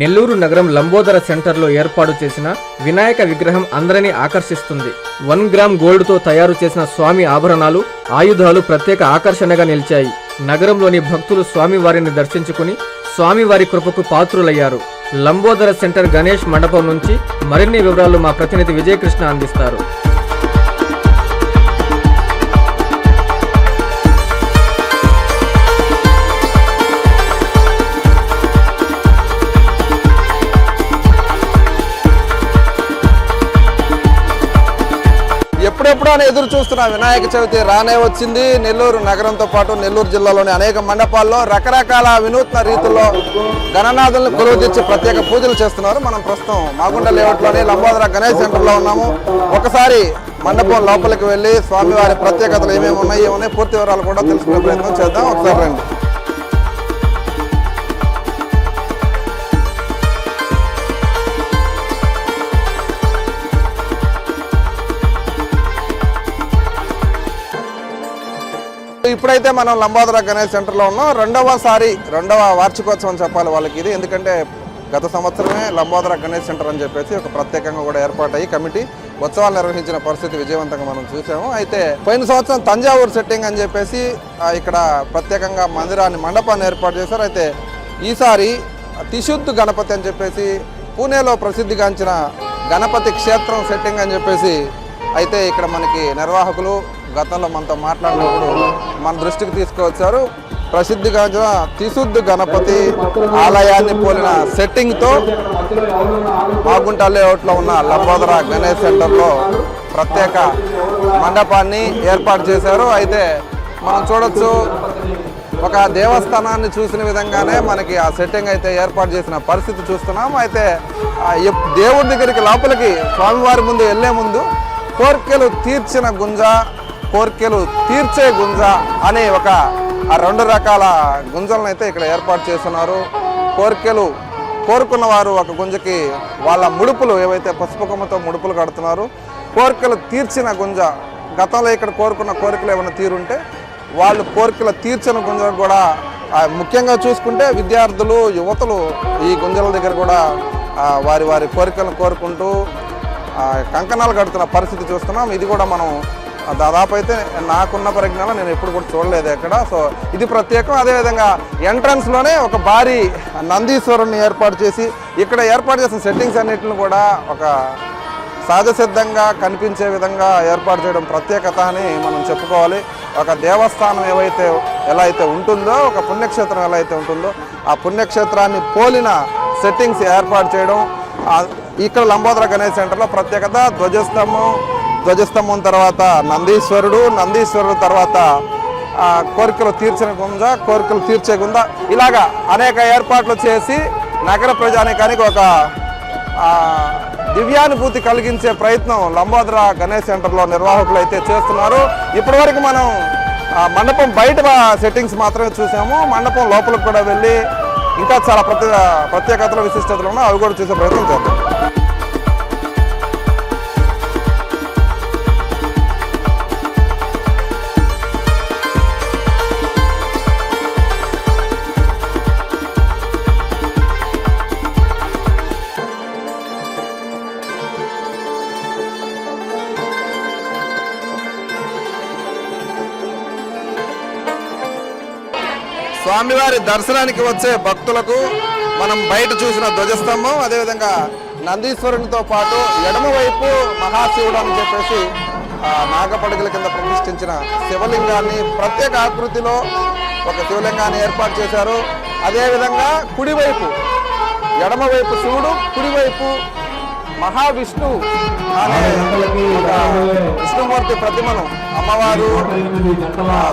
నెల్లూరు నగరం లంబోదర సెంటర్లో ఏర్పాటు చేసిన వినాయక విగ్రహం అందరినీ ఆకర్షిస్తుంది. వన్ గ్రామ్ గోల్డ్తో తయారు చేసిన స్వామి ఆభరణాలు ఆయుధాలు ప్రత్యేక ఆకర్షణగా నిలిచాయి. నగరంలోని భక్తులు స్వామివారిని దర్శించుకుని స్వామివారి కృపకు పాత్రులయ్యారు. లంబోదర సెంటర్ గణేష్ మండపం నుంచి మరిన్ని వివరాలు మా ప్రతినిధి విజయకృష్ణ అందిస్తారు. ఎప్పుడెప్పుడు ఎదురు చూస్తున్న వినాయక చవితి రానే వచ్చింది. నెల్లూరు నగరంతో పాటు నెల్లూరు జిల్లాలోని అనేక మండపాల్లో రకరకాల వినూత్న రీతుల్లో గణనాథులను కొలువు తెచ్చి ప్రత్యేక పూజలు చేస్తున్నారు. మనం ప్రస్తుతం మాగుండ లేఅవుట్లోని లంబోదర గణేష్ సెంటర్లో ఉన్నాము. ఒకసారి మండపం లోపలికి వెళ్ళి స్వామివారి ప్రత్యేకతలు ఏమేమి ఉన్నాయి ఏమున్నాయి పూర్తి వివరాలు కూడా తెలుసుకునే ప్రయత్నం చేద్దాం. ఒకసారి రండి. ఇప్పుడైతే మనం లంబాదుర గణేష్ సెంటర్లో ఉన్నాం. రెండవసారి రెండవ వార్షికోత్సవం చెప్పాలి వాళ్ళకి ఇది. ఎందుకంటే గత సంవత్సరమే లంబోదర గణేష్ సెంటర్ అని చెప్పేసి ఒక ప్రత్యేకంగా కూడా ఏర్పాటయ్యి కమిటీ ఉత్సవాలు నిర్వహించిన పరిస్థితి విజయవంతంగా మనం చూసాము. అయితే పోయిన సంవత్సరం తంజావూరు సెట్టింగ్ అని చెప్పేసి ఇక్కడ ప్రత్యేకంగా మందిరాన్ని మండపాన్ని ఏర్పాటు చేశారు. అయితే ఈసారి తిశుద్ధు గణపతి అని చెప్పేసి పూణేలో ప్రసిద్ధిగాంచిన గణపతి క్షేత్రం సెట్టింగ్ అని చెప్పేసి అయితే ఇక్కడ మనకి నిర్వాహకులు గతంలో మనతో మాట్లాడినప్పుడు మన దృష్టికి తీసుకువచ్చారు. ప్రసిద్ధిగాంచిన తిశుద్ధ్ గణపతి ఆలయాన్ని పోలిన సెట్టింగ్తో మాగుంట లేఅవుట్లో ఉన్న లంబోదర గణేష్ సెంటర్లో ప్రత్యేక మండపాన్ని ఏర్పాటు చేశారు. అయితే మనం చూడొచ్చు ఒక దేవస్థానాన్ని చూసిన విధంగానే మనకి ఆ సెట్టింగ్ అయితే ఏర్పాటు చేసిన పరిస్థితి చూస్తున్నాం. అయితే దేవుడి దగ్గరికి లోపలికి స్వామివారి ముందు వెళ్ళే ముందు కోర్కెలు తీర్చిన గుంజ కోరికలు తీర్చే గుంజ అనే ఒక ఆ రెండు రకాల గుంజలను అయితే ఇక్కడ ఏర్పాటు చేస్తున్నారు. కోరికలు కోరుకున్న వారు ఒక గుంజకి వాళ్ళ ముడుపులు ఏవైతే పసుపు కొమ్మతో ముడుపులు కడుతున్నారు కోరికలు తీర్చిన గుంజ గతంలో ఇక్కడ కోరుకున్న కోరికలు ఏమైనా తీరుంటే వాళ్ళు కోరికలు తీర్చిన గుంజలకు కూడా ముఖ్యంగా చూసుకుంటే విద్యార్థులు యువతలు ఈ గుంజల దగ్గర కూడా వారి వారి కోరికలను కోరుకుంటూ కంకణాలు కడుతున్న పరిస్థితి చూస్తున్నాం. ఇది కూడా మనం దాదాపు అయితే నాకున్న పరిజ్ఞానం నేను ఎప్పుడు కూడా చూడలేదు ఎక్కడ. సో ఇది ప్రత్యేకం. అదేవిధంగా ఎంట్రన్స్లోనే ఒక భారీ నందీశ్వరుని ఏర్పాటు చేసి ఇక్కడ ఏర్పాటు చేసిన సెట్టింగ్స్ అన్నిటిని కూడా ఒక సహజసిద్ధంగా కనిపించే విధంగా ఏర్పాటు చేయడం ప్రత్యేకత అని మనం చెప్పుకోవాలి. ఒక దేవస్థానం ఏవైతే ఎలా అయితే ఉంటుందో ఒక పుణ్యక్షేత్రం ఎలా అయితే ఉంటుందో ఆ పుణ్యక్షేత్రాన్ని పోలిన సెట్టింగ్స్ ఏర్పాటు చేయడం ఇక్కడ లంబోదర గణేష్ సెంటర్లో ప్రత్యేకత ధ్వజస్తంభం ధ్వజస్తంభం తర్వాత నందీశ్వరుడు నందీశ్వరుడు తర్వాత కోరికలు తీర్చిన గుంజ కోరికలు తీర్చే గుంజ. ఇలాగా అనేక ఏర్పాట్లు చేసి నగర ప్రజానికానికి ఒక దివ్యానుభూతి కలిగించే ప్రయత్నం లంబోదర గణేష్ సెంటర్లో నిర్వాహకులు అయితే చేస్తున్నారు. ఇప్పటివరకు మనం మండపం బయట సెట్టింగ్స్ మాత్రమే చూసాము. మండపం లోపలికి కూడా వెళ్ళి ఇంకా చాలా ప్రత్యేక ప్రత్యేకతలు విశిష్టతలు ఉన్నాయి అవి కూడా చూసే ప్రయత్నం చేద్దాం. స్వామివారి దర్శనానికి వచ్చే భక్తులకు మనం బయట చూసిన ధ్వజస్తంభం అదేవిధంగా నందీశ్వరునితో పాటు ఎడమవైపు మహాశివుడు అని చెప్పేసి ఆ, నాగపడగల కింద ప్రతిష్ఠించిన శివలింగాన్ని ప్రత్యేక ఆకృతిలో ఒక శివలింగాన్ని ఏర్పాటు చేశారు. అదేవిధంగా కుడివైపు ఎడమవైపు శివుడు కుడివైపు మహావిష్ణు. అనే విష్ణుమూర్తి ప్రతిమను అమ్మవారు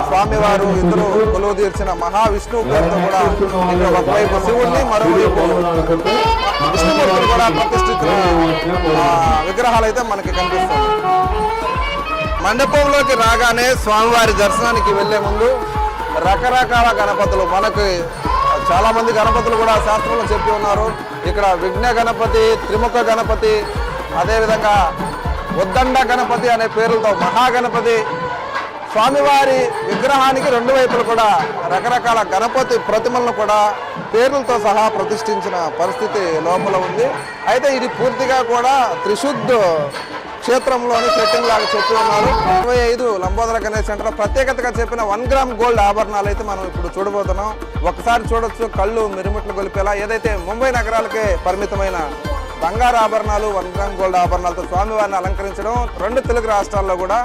స్వామివారు ఇద్దరు కొలువు తీర్చిన మహావిష్ణువు పేరుతో కూడా ఇక్కడ ఒకవైపు శివుణ్ణి మరోవైపు విష్ణుమూర్తిని కూడా ప్రతిష్ఠించిన ఆ, విగ్రహాలు అయితే మనకి కనిపిస్తాయి. మండపంలోకి రాగానే స్వామివారి దర్శనానికి వెళ్ళే ముందు రకరకాల గణపతులు మనకి చాలా మంది గణపతులు కూడా శాస్త్రంలో చెప్పి ఉన్నారు. ఇక్కడ విఘ్న గణపతి త్రిముఖ గణపతి అదేవిధంగా ఉద్దండ గణపతి అనే పేర్లతో మహాగణపతి స్వామివారి విగ్రహానికి రెండు వైపులు కూడా రకరకాల గణపతి ప్రతిమలను కూడా పేర్లతో సహా ప్రతిష్ఠించిన పరిస్థితి లోపల ఉంది. అయితే ఇది పూర్తిగా కూడా త్రిశుద్ధ క్షేత్రంలోని సెట్టింగ్ లాగా చెప్పి ఉన్నారు. ఇరవై ఐదు లంబోదర గణేష్ సెంటర్. ప్రత్యేకతగా చెప్పిన వన్ గ్రామ్ గోల్డ్ ఆభరణాలు అయితే మనం ఇప్పుడు చూడబోతున్నాం. ఒకసారి చూడొచ్చు కళ్ళు మిరుమిట్లు గొలిపేలా ఏదైతే ముంబై నగరాలకే పరిమితమైన బంగారు ఆభరణాలు వన్ గ్రామ్ గోల్డ్ ఆభరణాలతో స్వామివారిని అలంకరించడం రెండు తెలుగు రాష్ట్రాల్లో కూడా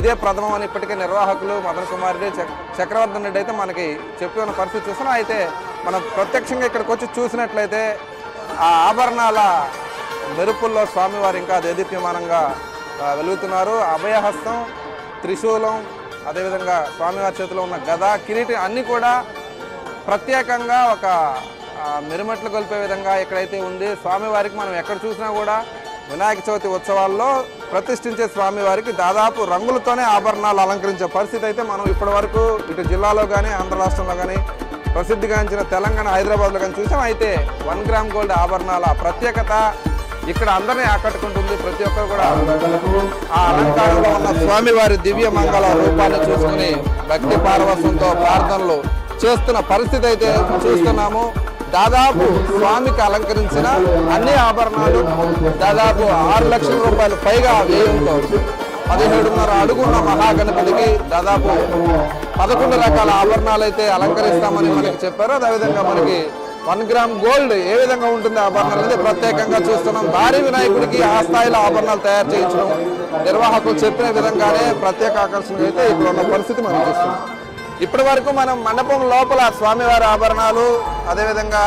ఇదే ప్రథమం అని ఇప్పటికే నిర్వాహకులు మదన్ కుమార్ రెడ్డి చక్రవర్ధన్ రెడ్డి అయితే మనకి చెప్పి ఉన్న పరిస్థితి చూస్తున్నాం. అయితే మనం ప్రత్యక్షంగా ఇక్కడికి వచ్చి చూసినట్లయితే ఆ ఆభరణాల మెరుపుల్లో స్వామివారు ఇంకా దేదీప్యమానంగా వెలుగుతున్నారు. అభయహస్తం త్రిశూలం అదేవిధంగా స్వామివారి చేతిలో ఉన్న గద కిరీటి అన్నీ కూడా ప్రత్యేకంగా ఒక ఆ, మిరుమట్లు కొలిపే విధంగా ఎక్కడైతే ఉంది. స్వామివారికి మనం ఎక్కడ చూసినా కూడా వినాయక చవితి ఉత్సవాల్లో ప్రతిష్ఠించే స్వామివారికి దాదాపు రంగులతోనే ఆభరణాలు అలంకరించే పరిస్థితి అయితే మనం ఇప్పటి వరకు ఇటు జిల్లాలో కానీ ఆంధ్ర రాష్ట్రంలో కానీ ప్రసిద్ధిగాంచిన తెలంగాణ హైదరాబాద్లో కానీ చూసాం. అయితే వన్ గ్రామ్ గోల్డ్ ఆభరణాల ప్రత్యేకత ఇక్కడ అందరినీ ఆకట్టుకుంటుంది ప్రతి ఒక్కరు కూడా. ఆ అలంకారంలో ఉన్న స్వామివారి దివ్య మంగళ రూపాన్ని చూసుకుని భక్తి పారవస్యంతో ప్రార్థనలు చేస్తున్న పరిస్థితి అయితే చూస్తున్నాము. దాదాపు స్వామికి అలంకరించిన అన్ని ఆభరణాలు దాదాపు ఆరు లక్షల రూపాయలు పైగా వ్యయంతో పదిహేడున్నర అడుగున్న మహాగణపతికి దాదాపు పదకొండు రకాల ఆభరణాలు అయితే అలంకరిస్తామని మనకి చెప్పారు. అదేవిధంగా మనకి వన్ గ్రామ్ గోల్డ్ ఏ విధంగా ఉంటుంది ఆభరణాలు అనేది ప్రత్యేకంగా చూస్తున్నాం. భారీ వినాయకుడికి ఆ స్థాయిలో ఆభరణాలు తయారు చేయించడం నిర్వాహకులు చెప్పిన విధంగానే ప్రత్యేక ఆకర్షణ అయితే ఇక్కడ ఉన్న పరిస్థితి మనం చూస్తున్నాం. ఇప్పటి వరకు మనం మండపం లోపల స్వామివారి ఆభరణాలు అదేవిధంగా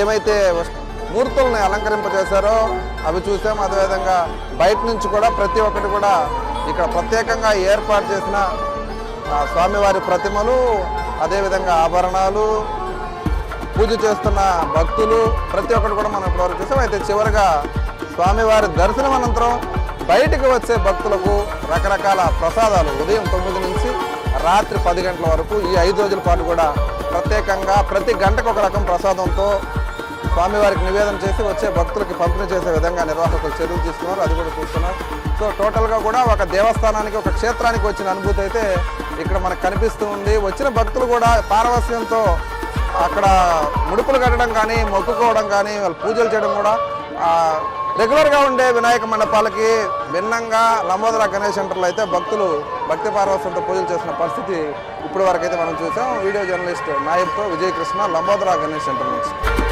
ఏమైతే మూర్తుల్ని అలంకరింపజేశారో అవి చూసాం. అదేవిధంగా బయట నుంచి కూడా ప్రతి ఒక్కటి కూడా ఇక్కడ ప్రత్యేకంగా ఏర్పాటు చేసిన స్వామివారి ప్రతిమలు అదేవిధంగా ఆభరణాలు పూజ చేస్తున్న భక్తులు ప్రతి ఒక్కరు కూడా మనం ఇప్పటివరకు చూసాం. అయితే చివరిగా స్వామివారి దర్శనం అనంతరం బయటకు వచ్చే భక్తులకు రకరకాల ప్రసాదాలు. ఉదయం తొమ్మిది నుంచి రాత్రి పది గంటల వరకు ఈ ఐదు రోజుల పాటు కూడా ప్రత్యేకంగా ప్రతి గంటకు ఒక రకం ప్రసాదంతో స్వామివారికి నివేదన చేసి వచ్చే భక్తులకి పంపిణీ చేసే విధంగా నిర్వాహకులు చర్యలు తీసుకున్నారు. అది కూడా చూస్తున్నారు. సో టోటల్గా కూడా ఒక దేవస్థానానికి ఒక క్షేత్రానికి వచ్చిన అనుభూతి అయితే ఇక్కడ మనకు కనిపిస్తూ ఉంది. వచ్చిన భక్తులు కూడా పారవస్యంతో అక్కడ ముడుపులు కట్టడం కానీ మొక్కుకోవడం కానీ వాళ్ళు పూజలు చేయడం కూడా రెగ్యులర్గా ఉండే వినాయక మండపాలకి భిన్నంగా లంబోదర గణేష్ సెంటర్లో అయితే భక్తులు భక్తి పార్వసంతో పూజలు చేసిన పరిస్థితి ఇప్పటి వరకు అయితే మనం చూసాం. వీడియో జర్నలిస్ట్ నాయబ్తో విజయకృష్ణ లంబోదర గణేష్ సెంటర్ నుంచి.